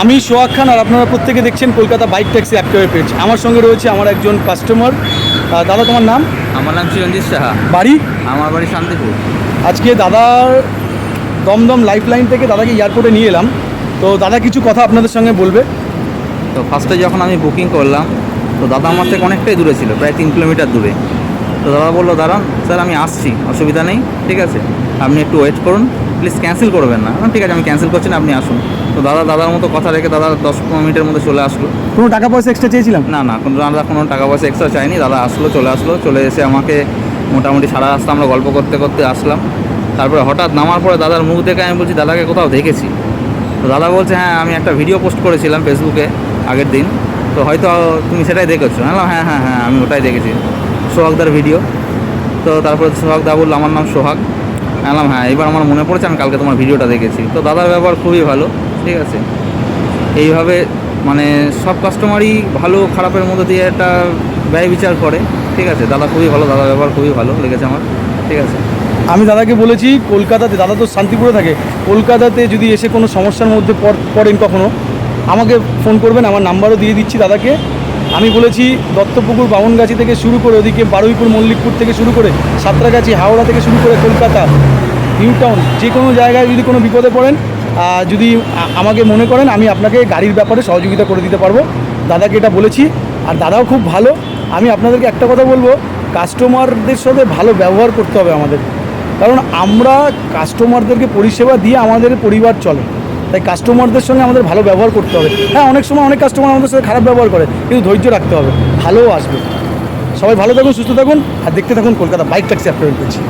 আমি সোহাগ খান আর আপনারা প্রত্যেকে দেখছেন কলকাতা বাইক ট্যাক্সি অ্যাক্টিভের পেজ আমার সঙ্গে রয়েছে আমার একজন কাস্টমার দাদা তোমার নাম? আমার নাম চিরঞ্জিত সাহা। বাড়ি? আমার বাড়ি শান্তিপুর। আজকে দাদার দমদম লাইফ লাইন থেকে দাদাকে এয়ারপোর্টে নিয়ে এলাম। তো দাদা কিছু কথা আপনাদের সঙ্গে বলবে? তো ফার্স্টে যখন আমি বুকিং করলাম তো দাদা আমার থেকে অনেকটাই দূরে ছিল প্রায় তিন কিলোমিটার দূরে। তো দাদা বলল দাঁড়ান স্যার আমি আসছি অসুবিধা নেই ঠিক আছে। আপনি একটু ওয়েট করুন প্লিজ ক্যান্সেল করবেন না। ঠিক আছে আমি ক্যান্সেল করছি না আপনি আসুন। তো দাদা দাদার মতো কথা রেখে দাদা দশ পনেরো মিনিটের মধ্যে চলে আসলো। কোনো টাকা পয়সা এক্সট্রা চেয়েছিলাম? না না কোনো দাদা কোনো টাকা পয়সা এক্সট্রা চাইনি দাদা আসলো চলে আসলো চলে এসে আমাকে মোটামুটি সারা রাস্তা আমরা গল্প করতে করতে আসলাম। তারপরে হঠাৎ নামার পরে দাদার মুখ দেখে আমি বলছি দাদাকে কোথাও দেখেছি। তো দাদা বলছে হ্যাঁ আমি একটা ভিডিও পোস্ট করেছিলাম ফেসবুকে আগের দিন। তো হয়তো তুমি সেটাই দেখেছ। বললাম, হ্যাঁ হ্যাঁ হ্যাঁ আমি ওটাই দেখেছি। সোহাগদার ভিডিও তো তারপরে সোহাগদা বলল, আমার নাম সোহাগ। আমি বললাম হ্যাঁ এবার আমার মনে পড়েছে, আমি কালকে তোমার ভিডিওটা দেখেছি। তো দাদার ব্যবহার খুবই ভালো, ঠিক আছে? এইভাবে মানে সব কাস্টমারই ভালো, খারাপের মধ্যে দিয়ে একটা ব্যয় বিচার করে, ঠিক আছে? দাদা খুবই ভালো দাদা ব্যবহার খুবই ভালো লেগেছে আমার, ঠিক আছে? আমি দাদাকে বলেছি, কলকাতাতে, দাদা তো শান্তিপুরে থাকে, কলকাতাতে যদি এসে কোনো সমস্যার মধ্যে পড়েন কখনো, আমাকে ফোন করবেন, আমার নাম্বারও দিয়ে দিচ্ছি দাদাকে। আমি বলেছি দত্তপুকুর বামনগাছি থেকে শুরু করে ওদিকে বারুইপুর মল্লিকপুর থেকে শুরু করে সাঁতরাগাছি, হাওড়া থেকে শুরু করে কলকাতা নিউ টাউন যে কোনো জায়গায় যদি কোনো বিপদে পড়েন যদি আমাকে মনে করেন, আমি আপনাকে গাড়ির ব্যাপারে সহযোগিতা করে দিতে পারব। দাদাকে এটা বলেছি, আর দাদাও খুব ভালো। আমি আপনাদেরকে একটা কথা বলব কাস্টমারদের সাথে ভালো ব্যবহার করতে হবে আমাদের। কারণ আমরা কাস্টমারদেরকে পরিষেবা দিয়ে আমাদের পরিবার চলে। তাই কাস্টমারদের সঙ্গে আমাদের ভালো ব্যবহার করতে হবে। হ্যাঁ অনেক সময় অনেক কাস্টমার আমাদের সাথে খারাপ ব্যবহার করে, কিন্তু ধৈর্য রাখতে হবে। ভালোও আসবে। সবাই ভালো থাকুন, সুস্থ থাকুন, আর দেখতে থাকুন কলকাতা বাইক ট্যাক্সি অ্যাপ্রেন্ট পেয়েছি।